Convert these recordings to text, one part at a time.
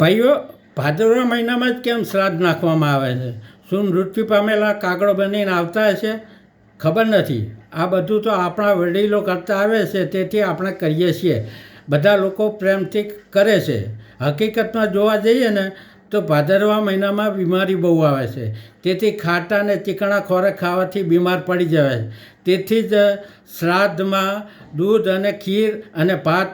ભાઈઓ, ભાદરવા મહિનામાં જ કેમ શ્રાદ્ધ નાખવામાં આવે છે? શું મૃત્યુ પામેલા કાગડો બનીને આવતા હશે? ખબર નથી. આ બધું તો આપણા વડીલો કરતા આવે છે, તેથી આપણે કરીએ છીએ. બધા લોકો પ્રેમથી કરે છે. હકીકતમાં જોવા જઈએ ને, તો ભાદરવા મહિનામાં બીમારી બહુ આવે છે. તેથી ખાટા અને ચીકણા ખોરાક ખાવાથી બીમાર પડી જવાય. તેથી જ શ્રાદ્ધમાં દૂધ અને ખીર અને ભાત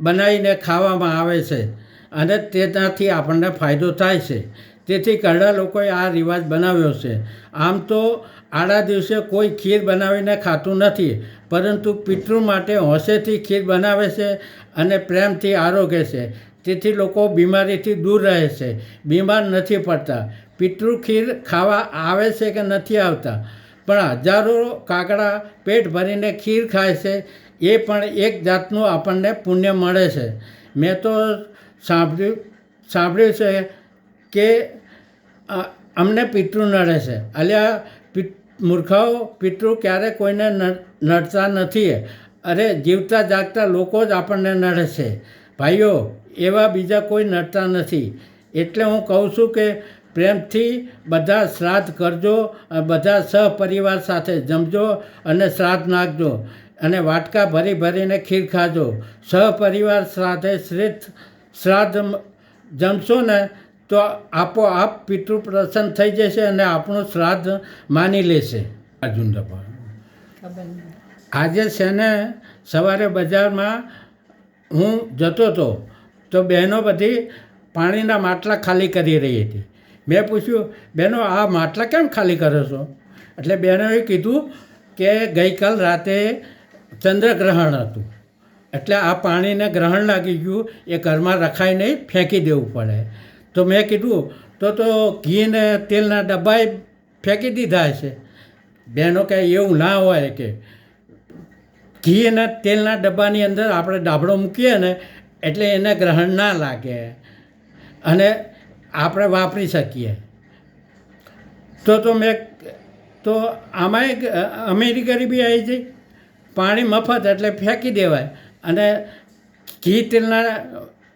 બનાવીને ખાવામાં આવે છે. અને તેનાથી આપણને ફાયદો થાય છે. તેથી ઘણા લોકોએ આ રિવાજ બનાવ્યો છે. આમ તો આડા દિવસે કોઈ ખીર બનાવીને ખાતું નથી, પરંતુ પિતૃ માટે હોંશેથી ખીર બનાવે છે અને પ્રેમથી આરોગે છે. તેથી લોકો બીમારીથી દૂર રહે છે. બીમાર નથી પડતા. પિતૃ ખીર ખાવા આવે છે કે નથી આવતા? પણ હજારો કાગડા પેટ ભરીને ખીર ખાય છે. એ પણ એક જાતનું આપણને પુણ્ય મળે છે. મેં તો સાંભળ્યું સાંભળ્યું છે કે અમને પિતૃ નડે છે. અલ્યા મૂર્ખાઓ, પિતૃ ક્યારે કોઈને નડતા નથી. અરે, જીવતા જાગતા લોકો જ આપણને નડે છે. ભાઈઓ, એવા બીજા કોઈ નડતા નથી. એટલે હું કહું છું કે, પ્રેમથી બધા શ્રાદ્ધ કરજો બધા સહપરિવાર સાથે જમજો અને શ્રાદ્ધ નાખજો. અને વાટકા ભરી ભરીને ખીર ખાજો. સહપરિવાર સાથે શ્રેષ્ઠ શ્રાદ્ધ જમશો ને તો આપોઆપ પિતૃ પ્રસન્ન થઈ જશે અને આપણું શ્રાદ્ધ માની લેશે. અર્જુન આજે છે ને સવારે બજારમાં હું જતો હતો તો બહેનો બધી પાણીના માટલા ખાલી કરી રહી હતી. મેં પૂછ્યું બહેનો આ માટલા કેમ ખાલી કરો છો? એટલે બહેનોએ કીધું કે ગઈકાલ રાતે ચંદ્રગ્રહણ હતું. એટલે આ પાણીને ગ્રહણ લાગી ગયું, એ ઘરમાં રખાય નહીં, ફેંકી દેવું પડે. તો મેં કીધું, તો તો ઘી ને તેલના ડબ્બાએ ફેંકી દીધા છે બહેનો કહે, એવું ના હોય કે ઘી અને તેલના ડબ્બાની અંદર આપણે ડાબડો મૂકીએ ને, એટલે એને ગ્રહણ ના લાગે. અને આપણે વાપરી શકીએ. તો તો મેં, તો આમાંય એક અમેરિકરી બી આવી જઈ પાણી મફત, એટલે ફેંકી દેવાય. અને ઘી તેલના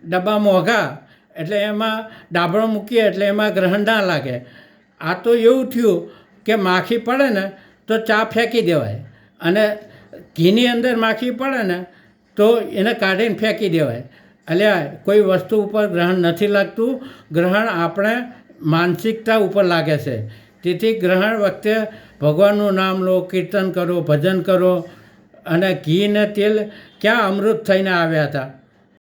ડબ્બા મોંઘા એટલે એમાં ડાબડો મૂકીએ, એટલે એમાં ગ્રહણ ના લાગે. આ તો એવું થયું કે માખી પડે ને તો ચા ફેંકી દેવાય. અને ઘીની અંદર માખી પડે ને તો એને કાઢીને ફેંકી દેવાય. એટલે કોઈ વસ્તુ ઉપર ગ્રહણ નથી લાગતું. ગ્રહણ આપણે માનસિકતા ઉપર લાગે છે. તેથી ગ્રહણ વખતે ભગવાનનું નામ લો, કીર્તન કરો, ભજન કરો અને ઘી તેલ ક્યાં અમૃત થઈને આવ્યા હતા?